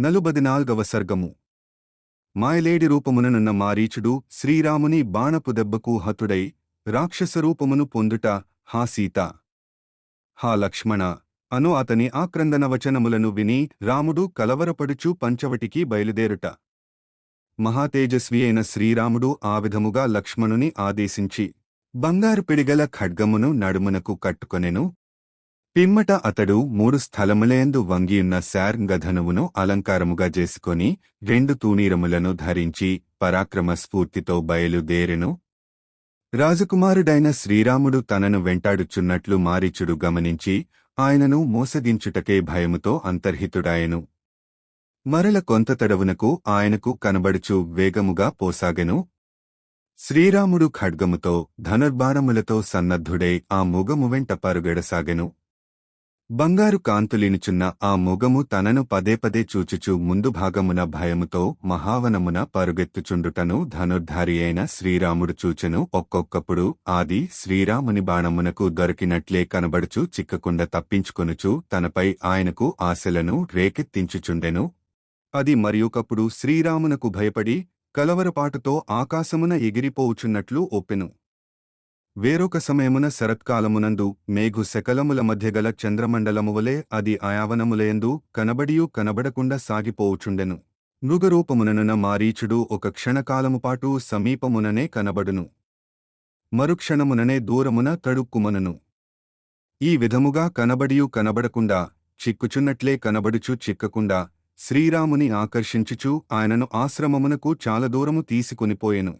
నలుబదినాల్గవ సర్గము మాయలేడి రూపముననున్న మారీచుడు శ్రీరాముని బాణపు దెబ్బకు హతుడై రాక్షసరూపమును పొందుట హా సీత. హా లక్ష్మణ! అను అతని ఆక్రందన వచనములను విని రాముడు కలవరపడుచు పంచవటికి బయలుదేరుట. మహాతేజస్వి అయిన శ్రీరాముడు ఆ విధముగా లక్ష్మణుని ఆదేశించి బంగారు పిడిగల ఖడ్గమును నడుమునకు కట్టుకొనెను పిమ్మట అతడు మూడు స్థలములేందు వంగియున్న శార్ంగధనువును అలంకారముగా చేసుకొని రెండు తూణీరములను ధరించి పరాక్రమ స్ఫూర్తితో బయలుదేరెను. రాజకుమారుడైన శ్రీరాముడు తనను వెంటాడుచున్నట్లు మారీచుడు గమనించి ఆయనను మోసగించుటకే భయముతో అంతర్హితుడాయెను. మరల కొంత తడవునకు ఆయనకు కనబడుచు వేగముగా పోసాగెను. శ్రీరాముడు ఖడ్గముతో ధనుర్భారములతో సన్నద్ధుడై ఆ ముగము వెంట పరుగెడసాగెను. బంగారు కాంతులినుచున్న ఆ ముగము తనను పదే పదే చూచుచు ముందు భాగమున భయముతో మహావనమున పరుగెత్తుచుండుటను ధనుర్ధారి అయిన శ్రీరాముడు చూచెను. ఒక్కొక్కప్పుడు ఆది శ్రీరాముని బాణమునకు దొరికినట్లే కనబడుచు చిక్కకుండా తప్పించుకొనుచు తనపై ఆయనకు ఆశలను రేకెత్తించుచుండెను. అది మరియొకప్పుడు శ్రీరామునకు భయపడి కలవరపాటుతో ఆకాశమున ఎగిరిపోవుచున్నట్లు ఒప్పెను. వేరొక సమయమున శరత్కాలమునందు మేఘు శకలముల మధ్యగల చంద్రమండలమువలే అది ఆయావనములయందు కనబడియు కనబడకుండా సాగిపోవుచుండెను. మృగరూపముననున మారీచుడు ఒక క్షణకాలముపాటు సమీపముననే కనబడును. మరుక్షణముననే దూరమున తడుక్కుమనును. ఈ విధముగా కనబడియు కనబడకుండా చిక్కుచున్నట్లే కనబడుచు చిక్కకుండా శ్రీరాముని ఆకర్షించుచు ఆయనను ఆశ్రమమునకు చాలా దూరము తీసుకొనిపోయెను.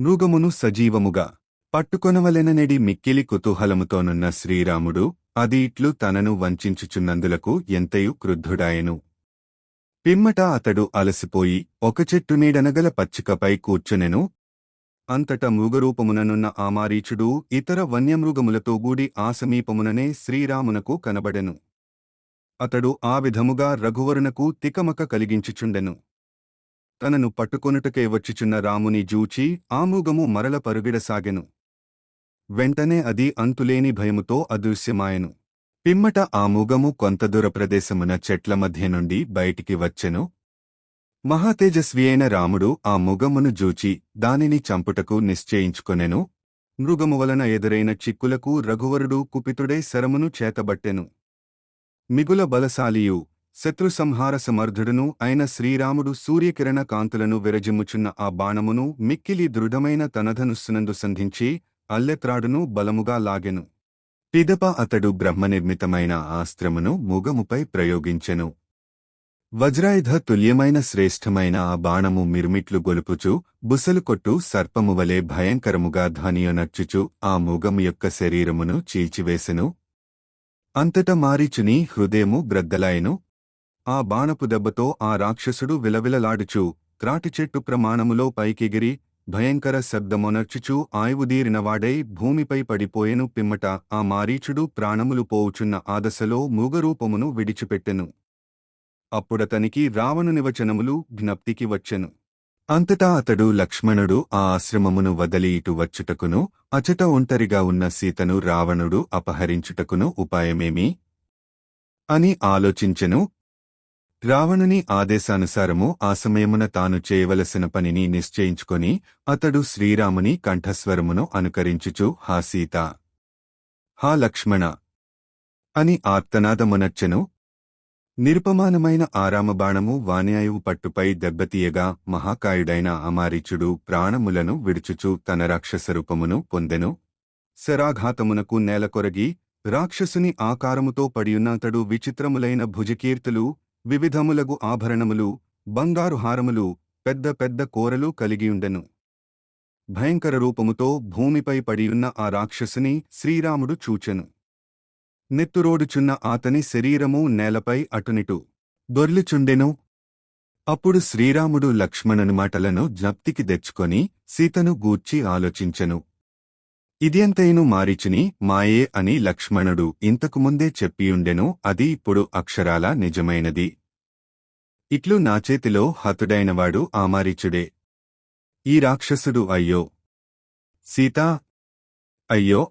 మృగమును సజీవముగా పట్టుకొనవలెననెడి మిక్కిలి కుతూహలముతోనున్న శ్రీరాముడు అది ఇట్లు తనను వంచించుచున్నందులకు ఎంతయు క్రుద్ధుడాయెను. పిమ్మట అతడు అలసిపోయి ఒక చెట్టు నీడనగల పచ్చికపై కూర్చునెను. అంతట మృగరూపముననున్న ఆ మారీచుడు ఇతర వన్యమృగములతో గూడి ఆ సమీపముననే శ్రీరామునకు కనబడెను. అతడు ఆ విధముగా రఘువరునకు తికమక కలిగించుచుండెను. తనను పట్టుకొనుటకే వచ్చుచున్న రాముని జూచి ఆ మూగము మరల పరుగిడసాగెను. వెంటనే అది అంతులేని భయముతో అదృశ్యమాయను. పిమ్మట ఆ మూగము కొంత దూర ప్రదేశమున చెట్ల మధ్య నుండి బయటికి వచ్చెను. మహాతేజస్వి అయిన రాముడు ఆ ముగమును జూచి దానిని చంపుటకు నిశ్చయించుకొనెను. మృగము వలన ఎదురైన చిక్కులకు రఘువరుడు కుపితుడై శరమును చేతబట్టెను. మిగుల బలశాలియు శత్రుసంహార సమర్థుడును అయిన శ్రీరాముడు సూర్యకిరణ కాంతులను విరజిమ్ముచున్న ఆ బాణమును మిక్కిలి దృఢమైన తనధనుస్సునందు సంధించి అల్లెత్రాడును బలముగా లాగెను. పిదప అతడు బ్రహ్మనిర్మితమైన ఆస్త్రమును మూగముపై ప్రయోగించెను. వజ్రాయుధ తుల్యమైన శ్రేష్టమైన ఆ బాణము మిరుమిట్లు గొలుపుచు బుసలు కొట్టు సర్పమువలే భయంకరముగా ధ్వనియొనర్చుచు ఆ మూగము యొక్క శరీరమును చీల్చివేసెను. అంతట మారీచుని హృదయము బ్రద్దలాయెను ఆ బాణపు దెబ్బతో ఆ రాక్షసుడు విలవిలలాడుచు త్రాటిచెట్టు ప్రమాణములో పైకెగిరి భయంకర శబ్దమొనర్చుచూ ఆయువుదీరినవాడై భూమిపై పడిపోయెను పిమ్మట ఆ మారీచుడు ప్రాణములు పోవుచున్న ఆదశలో మూగరూపమును విడిచిపెట్టెను. అప్పుడతనికి రావణుని వచనములు జ్ఞప్తికి వచ్చెను. అంతటా అతడు లక్ష్మణుడు ఆ ఆశ్రమమును వదలి ఇటు వచ్చుటకును అచట ఒంటరిగా ఉన్న సీతను రావణుడు అపహరించుటకును ఉపాయమేమి? అని ఆలోచించెను రావణుని ఆదేశానుసారము ఆ సమయమున తాను చేయవలసిన పనిని నిశ్చయించుకొని అతడు శ్రీరాముని కంఠస్వరమును అనుకరించుచు హా సీత! హా లక్ష్మణ! అని ఆర్తనాదమునర్చెను నిరుపమానమైన ఆరామబాణము వాన్యాయువు పట్టుపై దెబ్బతీయగా మహాకాయుడైన అమారీచుడు ప్రాణములను విడుచుచు తన రాక్షసరూపమును పొందెను. శరాఘాతమునకు నేలకొరగి రాక్షసుని ఆకారముతో పడియున్నతడు విచిత్రములైన భుజకీర్తులు వివిధములగు ఆభరణములు బంగారు హారములు పెద్ద పెద్ద కోరలు కలిగియుండెను. భయంకర రూపముతో భూమిపై పడియున్న ఆ రాక్షసుని శ్రీరాముడు చూచెను. నెత్తురోడుచున్న ఆతని శరీరము నేలపై అటునిటు. దొర్లిచుండెను. అప్పుడు శ్రీరాముడు లక్ష్మణుని మాటలను జ్ఞప్తికి తెచ్చుకొని సీతను గూర్చి ఆలోచించెను. ఇదియంతైను మారిచిని మాయే అని లక్ష్మణుడు ఇంతకుముందే చెప్పియుండెను అది ఇప్పుడు అక్షరాల నిజమైనది. ఇట్లు నా చేతిలో హతుడైనవాడు ఆ ఈ రాక్షసుడు అయ్యో! సీతా! అయ్యో!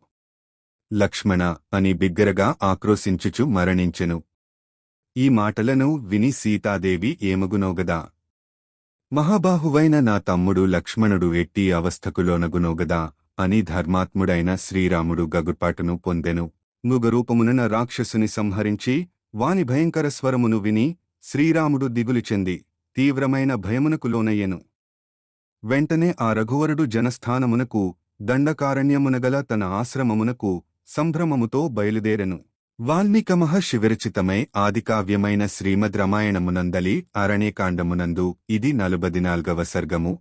లక్ష్మణ! అని బిగ్గరగా ఆక్రోశించుచు మరణించెను. ఈ మాటలను విని సీతాదేవి ఏమగునోగదా మహాబాహువైన నా తమ్ముడు లక్ష్మణుడు ఎట్టి అవస్థకులోనగునోగదా అని ధర్మాత్ముడైన శ్రీరాముడు గగుర్పాటును పొందెను. మృగరూపమునన రాక్షసుని సంహరించి వాని భయంకర స్వరమును విని శ్రీరాముడు దిగులు చెంది తీవ్రమైన భయమునకు లోనయ్యెను. వెంటనే ఆ రఘువరుడు జనస్థానమునకు దండకారణ్యమునగల తన ఆశ్రమమునకు సంభ్రమముతో బయలుదేరెను. వాల్మీక మహర్షి విరచితమై ఆదికావ్యమైన శ్రీమద్ రామాయణమునందలి అరణ్యకాండమునందు ఇది నలుబది నాల్గవ సర్గము.